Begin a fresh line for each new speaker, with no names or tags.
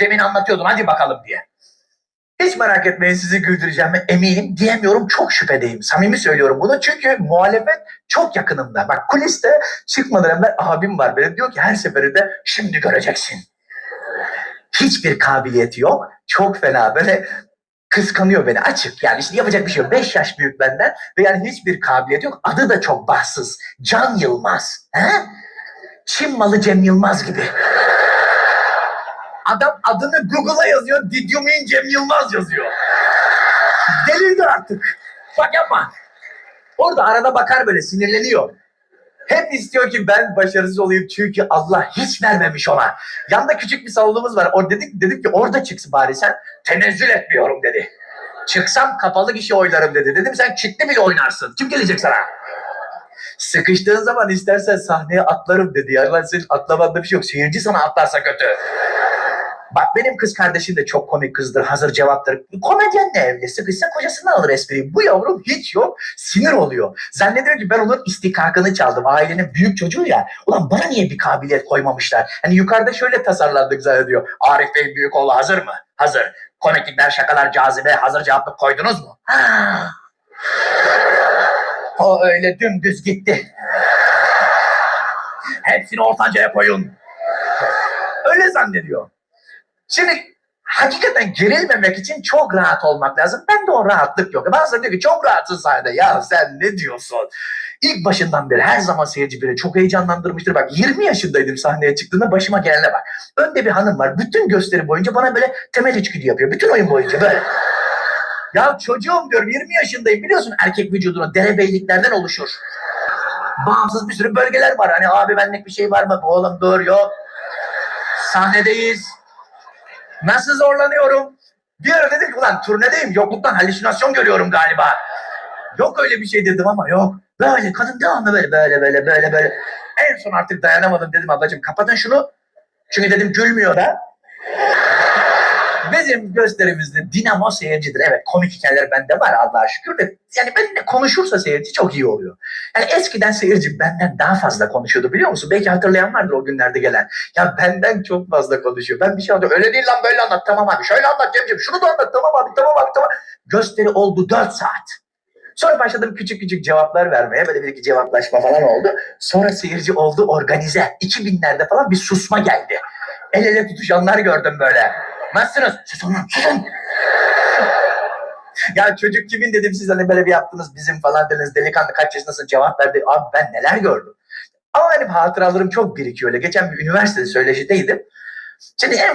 Demin anlatıyordun hadi bakalım diye. Hiç merak etmeyin sizi güldüreceğime eminim diyemiyorum çok şüphedeyim. Samimi söylüyorum bunu çünkü muhalefet çok yakınımda. Bak kuliste çıkmadan evvel abim var benim diyor ki her seferinde şimdi göreceksin. Hiçbir kabiliyeti yok. Çok fena böyle kıskanıyor beni açık. Yani işte yapacak bir şey yok. 5 yaş büyük benden ve yani hiçbir kabiliyeti yok. Adı da çok bahtsız. Can Yılmaz. He? Çin malı Cem Yılmaz gibi. Adam adını Google'a yazıyor. Did you mean Cem Yılmaz yazıyor. Delirdi artık. Bak yapma. Orada arada bakar böyle sinirleniyor. Hep istiyor ki ben başarısız olayım çünkü Allah hiç vermemiş ona. Yanda küçük bir salonumuz var. O dedik dedim ki orada çıksın bari sen. Tenezzül etmiyorum dedi. Çıksam kapalı kişi oylarım dedi. Dedim sen kitli bile oynarsın. Kim gelecek sana? Sıkıştığın zaman istersen sahneye atlarım dedi. Ya lan senin atlamanda bir şey yok. Seyirci sana atlarsa kötü. Bak benim kız kardeşim de çok komik kızdır. Hazır cevaptır. Komedyenle evli. Sıkışsa kocasından alır espriyi. Bu yavrum hiç yok. Sinir oluyor. Zannediyor ki ben onun istikakını çaldım. Ailenin büyük çocuğu ya. Ulan bana niye bir kabiliyet koymamışlar? Hani yukarıda şöyle tasarlandık zannediyor. Arif Bey büyük oğlu hazır mı? Hazır. Komiklikler, şakalar, cazibe hazır cevaplık koydunuz mu? O öyle dümdüz gitti. Hepsini ortancaya koyun. Öyle zannediyor. Şimdi hakikaten gerilmemek için çok rahat olmak lazım. Ben de o rahatlık yok. Bazıları diyor ki çok rahatsın sahnede. Ya sen ne diyorsun? İlk başından beri her zaman seyirci beni çok heyecanlandırmıştır. Bak 20 yaşındaydım sahneye çıktığında başıma gelene bak. Önde bir hanım var. Bütün gösteri boyunca bana böyle temel içgüdü yapıyor. Bütün oyun boyunca böyle. Ya çocuğum diyorum 20 yaşındayım biliyorsun erkek vücudunu derebeyliklerden oluşur. Bağımsız bir sürü bölgeler var. Hani abi benlik bir şey var mı? Oğlum dur yok. Sahnedeyiz. Nasıl zorlanıyorum? Bir ara dedim ki ulan turnedeyim yokluktan halüsinasyon görüyorum galiba. Yok öyle bir şey dedim ama yok. Böyle kadın devamlı böyle böyle böyle böyle böyle. En son artık dayanamadım dedim ablacığım kapatın şunu. Çünkü dedim gülmüyor da. Bizim gösterimizde dinamo seyircidir. Evet komik hikayeler bende var Allah'a şükür de. Yani benimle konuşursa seyirci çok iyi oluyor. Yani eskiden seyirci benden daha fazla konuşuyordu biliyor musun? Belki hatırlayan vardır o günlerde gelen. Ya benden çok fazla konuşuyor. Ben bir şey anlatıyorum. Öyle değil lan böyle anlat. Tamam abi. Şöyle anlat Cemciğim. Şunu da anlat. Tamam abi. Tamam abi. Tamam. Gösteri oldu 4 saat. Sonra başladım küçük küçük cevaplar vermeye. Böyle bir iki cevaplaşma falan oldu. Sonra seyirci oldu organize. 2000'lerde falan bir susma geldi. El ele tutuşanlar gördüm böyle. Nasılsınız? Susun lan susun. Ya çocuk kimin dedim siz hani böyle bir yaptınız bizim falan dediniz delikanlı kaç yaşındasın cevap verdi. Abi ben neler gördüm. Ama benim hatıralarım çok birikiyor öyle. Geçen bir üniversitede söyleşideydim. Şimdi en